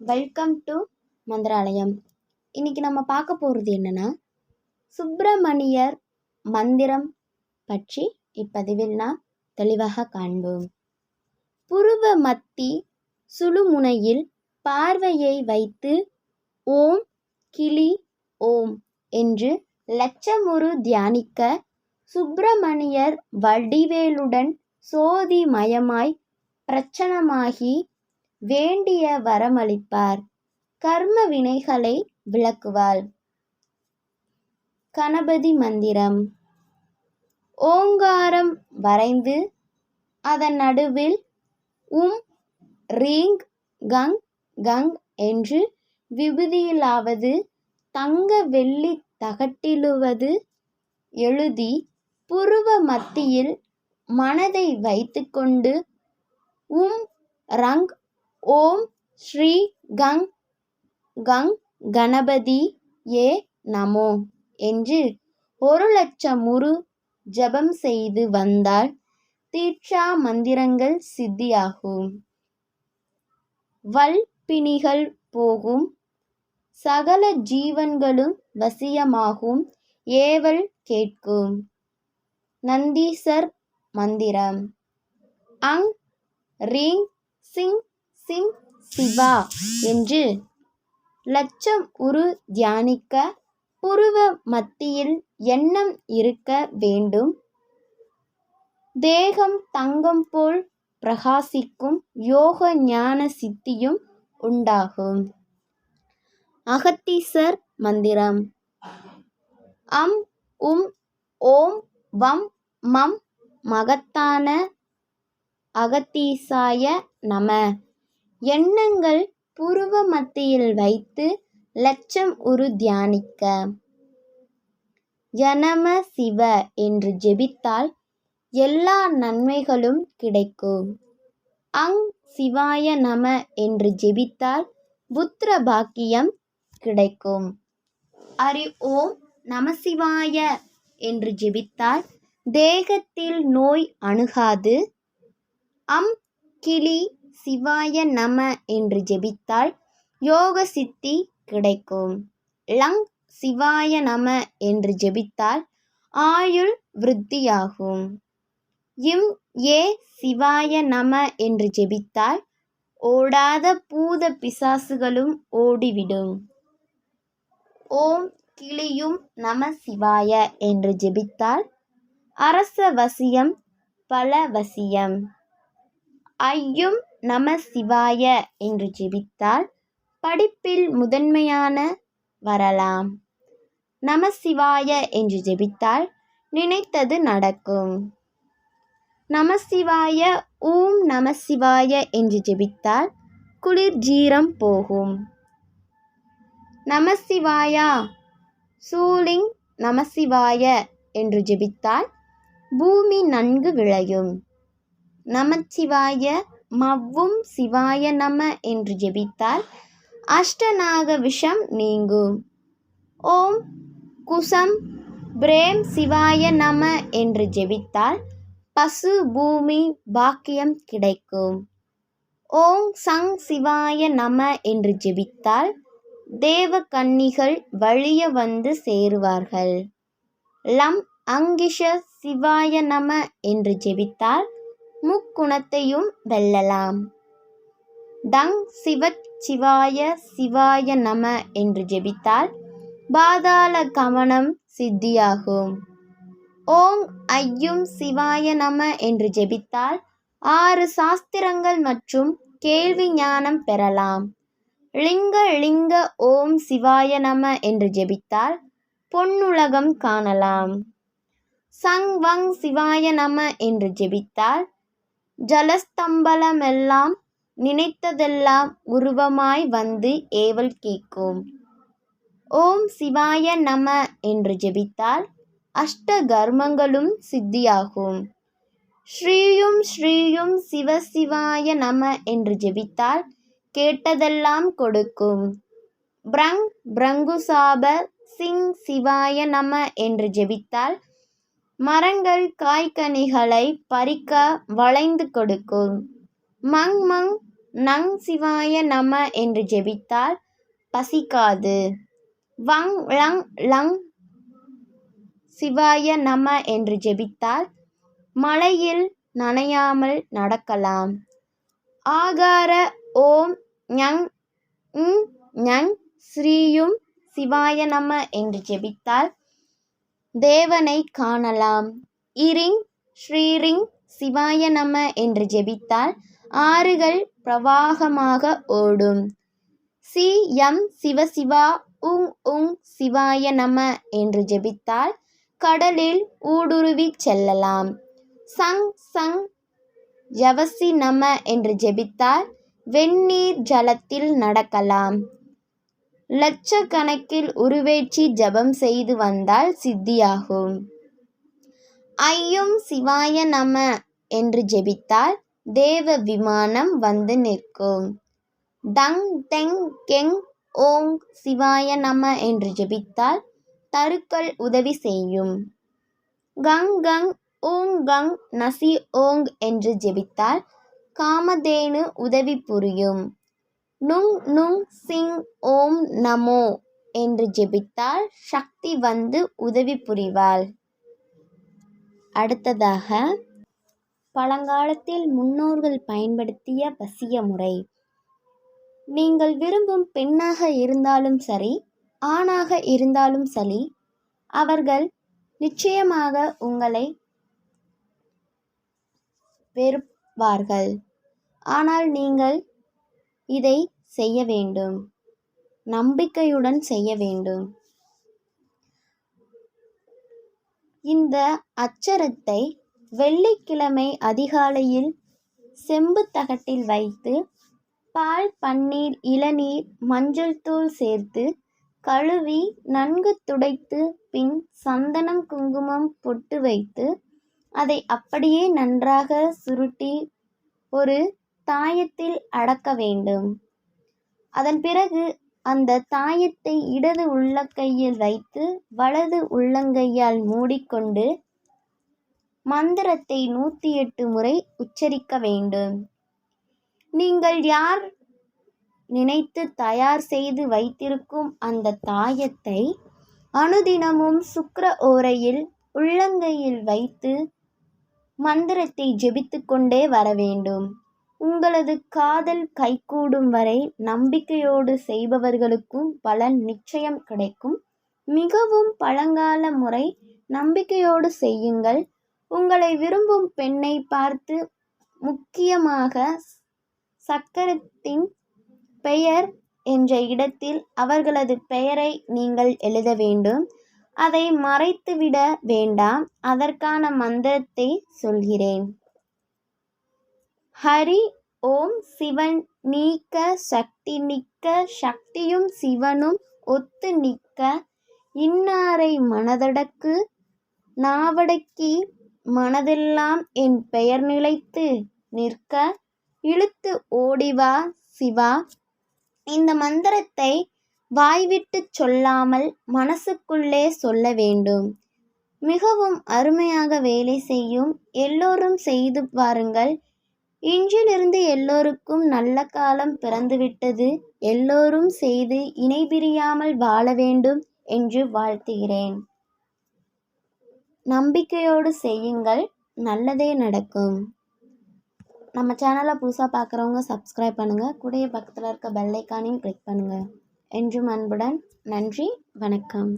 Welcome to Mantralayam. இன்னைக்கு நம்ம பார்க்க போகிறது என்னன்னா சுப்பிரமணியர் மந்திரம் பற்றி இப்பதிவில் நாம் தெளிவாக காண்போம். புருவ மத்தி சுழுமுனையில் பார்வையை வைத்து ஓம் கிளி ஓம் என்று லட்சமுறு தியானிக்க சுப்பிரமணியர் வடிவேலுடன் சோதிமயமாய் பிரச்சனமாகி வேண்டிய வரமளிப்பார். கர்ம வினைகளை விளக்குவாள். கணபதி மந்திரம். ஓங்காரம் வரைந்து அதன் நடுவில் உம் ரீங் கங் கங் என்று விபூதியிலாவது தங்க வெள்ளி தகட்டிலுவது எழுதி புருவ மத்தியில் மனதை வைத்துக்கொண்டு உம் ரங் ஓம் ஸ்ரீ கங் கங் கணபதி ஏ நமோ என்று ஒரு லட்சம் முறு ஜபம் செய்து வந்தால் தீட்சா மந்திரங்கள் சித்தியாகும். வல்பிணிகள் போகும். சகல ஜீவன்களும் வசியமாகும் ஏவல் கேட்கும். நந்தீசர் மந்திரம். அங் ரீங் சிங் சிங் சிவா என்று லட்சம் உரு தியானிக்க புருவ மத்தியில் எண்ணம் இருக்க வேண்டும். தேகம் தங்கம் போல் பிரகாசிக்கும் யோக ஞான சித்தியும் உண்டாகும். அகத்தீசர் மந்திரம். அம் உம் ஓம் வம் மம் மகத்தான அகத்தீசாய நம. எண்ணங்கள் புருவ மத்தியில் வைத்து லட்சம் உரு தியானிக்க. ஜனம சிவ என்று ஜெபித்தால் எல்லா நன்மைகளும் கிடைக்கும். அங் சிவாய நம என்று ஜெபித்தால் புத்திர பாக்கியம் கிடைக்கும். அரி ஓம் நமசிவாய என்று ஜெபித்தால் தேகத்தில் நோய் அணுகாது. அம் கிளி சிவாய நம என்று ஜெபித்தால் யோக சித்தி கிடைக்கும். லங் சிவாய நம என்று ஜெபித்தால் ஆயுள் விருத்தியாகும். இம் ஏ சிவாய நம என்று ஜெபித்தால் ஓடாத பூத பிசாசுகளும் ஓடிவிடும். ஓம் கிளியும் நம சிவாய என்று ஜெபித்தால் அரச வசியம் பல வசியம். ஐயும் நம சிவாய என்று ஜெபித்தால் படிப்பில் முதன்மையான வரலாம். நம சிவாய என்று ஜெபித்தால் நினைத்தது நடக்கும். நமசிவாய நம நமசிவாய என்று ஜெபித்தால் குளிர் ஜீரம் போகும். நமசிவாயா சூலிங் நமசிவாய என்று ஜெபித்தால் பூமி நன்கு விளையும். நமச்சிவாய மவ்வும் சிவாய நம என்று ஜெபித்தால் அஷ்டநாக விஷம் நீங்கும். ஓம் குசம் பிரேம் சிவாய நம என்று ஜெபித்தால் பசு பூமி பாக்கியம் கிடைக்கும். ஓம் சங் சிவாய நம என்று ஜெபித்தால் தேவ கன்னிகள் வழிய வந்து சேருவார்கள். லம் அங்கிஷ சிவாய நம என்று ஜெபித்தால் முக்குணத்தையும் வெல்லலாம். தங் சிவச் சிவாய சிவாய நம என்று ஜெபித்தால் பாதாள கவனம் சித்தியாகும். ஓம் ஐயும் சிவாய நம என்று ஜெபித்தால் ஆறு சாஸ்திரங்கள் மற்றும் கேள்வி ஞானம் பெறலாம். லிங்க லிங்க ஓம் சிவாய நம என்று ஜெபித்தால் பொன்னுலகம் காணலாம். சங் வங் சிவாய நம என்று ஜெபித்தால் ஜலஸ்தம்பலமெல்லாம் நினைத்ததெல்லாம் உருவமாய் வந்து ஏவல் கேட்கும். ஓம் சிவாய நம என்று ஜெபித்தால் அஷ்ட கர்மங்களும் சித்தியாகும். ஸ்ரீயும் ஸ்ரீயும் சிவசிவாய நம என்று ஜெபித்தால் கேட்டதெல்லாம் கொடுக்கும். பிரங் பிரங்குசாப சிங் சிவாய நம என்று ஜெபித்தால் மரங்கள் காய்கனிகளை பறிக்க வளைந்து கொடுக்கும். மங் மங் நங் சிவாய நம என்று ஜெபித்தால் பசிக்காது. வங் லங் லங் சிவாய நம என்று ஜெபித்தால் மழையில் நனையாமல் நடக்கலாம். ஆகார ஓம் ஞங் ஞங் ஸ்ரீயும் சிவாய நம என்று ஜெபித்தால் தேவனை காணலாம். இரிங் ஸ்ரீரிங் சிவாய நம என்று ஜெபித்தால் ஆறுகள் பிரவாகமாக ஓடும். சி எம் சிவசிவா உங் உங் சிவாய நம என்று ஜெபித்தால் கடலில் ஊடுருவிச் செல்லலாம். சங் சங் யவசி நம என்று ஜெபித்தால் வெந்நீர் ஜலத்தில் நடக்கலாம். லட்சக்கணக்கில் உருவேற்றி ஜபம் செய்து வந்தால் சித்தியாகும். ஐயும் சிவாய நம என்று ஜெபித்தால் தேவ விமானம் வந்து நிற்கும். டங் டெங் கெங் ஓங் சிவாய நம என்று ஜெபித்தால் தருக்கள் உதவி செய்யும். கங் கங் ஊங் கங் நசி ஓங் என்று ஜெபித்தால் காமதேனு உதவி புரியும். நுங் நுங் சிங் ஓம் நமோ என்று ஜெபித்தால் சக்தி வந்து உதவி புரிவாள். அடுத்ததாக பழங்காலத்தில் முன்னோர்கள் பயன்படுத்திய வசிய முறை. நீங்கள் விரும்பும் பெண்ணாக இருந்தாலும் சரி ஆணாக இருந்தாலும் சரி அவர்கள் நிச்சயமாக உங்களை வெறுப்பார்கள். ஆனால் நீங்கள் இதை செய்ய வேண்டும். நம்பிக்கையுடன் செய்ய வேண்டும். இந்த அச்சரத்தை வெள்ளிக்கிழமை அதிகாலையில் செம்பு தகட்டில் வைத்து பால் பன்னீர் இளநீர் மஞ்சள் தூள் சேர்த்து கழுவி நன்கு துடைத்து பின் சந்தனம் குங்குமம் பொட்டு வைத்து அதை அப்படியே நன்றாக சுருட்டி ஒரு தாயத்தில் அடக்க வேண்டும். அதன் பிறகு அந்த தாயத்தை இடது உள்ளங்கையில் வைத்து வலது உள்ளங்கையால் மூடிக்கொண்டு மந்திரத்தை நூற்றி எட்டு முறை உச்சரிக்க வேண்டும். நீங்கள் யார் நினைத்து தயார் செய்து வைத்திருக்கும் அந்த தாயத்தை அனுதினமும் சுக்கர ஓரையில் உள்ளங்கையில் வைத்து மந்திரத்தை ஜெபித்து கொண்டே வர வேண்டும். உங்களது காதல் கைகூடும் வரை நம்பிக்கையோடு செய்பவர்களுக்கும் பலன் நிச்சயம் கிடைக்கும். மிகவும் பழங்கால முறை நம்பிக்கையோடு செய்யுங்கள். உங்களை விரும்பும் பெண்ணை பார்த்து முக்கியமாக சக்கரத்தின் பெயர் என்ற இடத்தில் அவர்களது பெயரை நீங்கள் எழுத வேண்டும். அதை மறைத்துவிட வேண்டாம். அதற்கான மந்திரத்தை சொல்கிறேன். ஹரி ஓம் சிவன் நீக்க சக்தி நிற்க சக்தியும் சிவனும் ஒத்து நிற்க இன்னாரை மனதடக்கு நாவடக்கி மனதெல்லாம் என் பெயர் நிலைத்து நிற்க. இழுத்து ஓடிவா சிவா. இந்த மந்திரத்தை வாய்விட்டு சொல்லாமல் மனசுக்குள்ளே சொல்ல வேண்டும். மிகவும் அருமையாக வேலை செய்யும். எல்லோரும் செய்து பாருங்கள் இன்றிலிருந்து எல்லோருக்கும் நல்ல காலம் பிறந்துவிட்டது. எல்லோரும் செய்து இணை பிரியாமல் வாழ வேண்டும் என்று வாழ்த்துகிறேன். நம்பிக்கையோடு செய்யுங்கள் நல்லதே நடக்கும். நம்ம சேனலை புதுசாக பார்க்குறவங்க சப்ஸ்கிரைப் பண்ணுங்கள் கூடிய பக்கத்தில் இருக்க பெல்லைக்கானையும் கிளிக் பண்ணுங்கள் என்றும் அன்புடன் நன்றி வணக்கம்.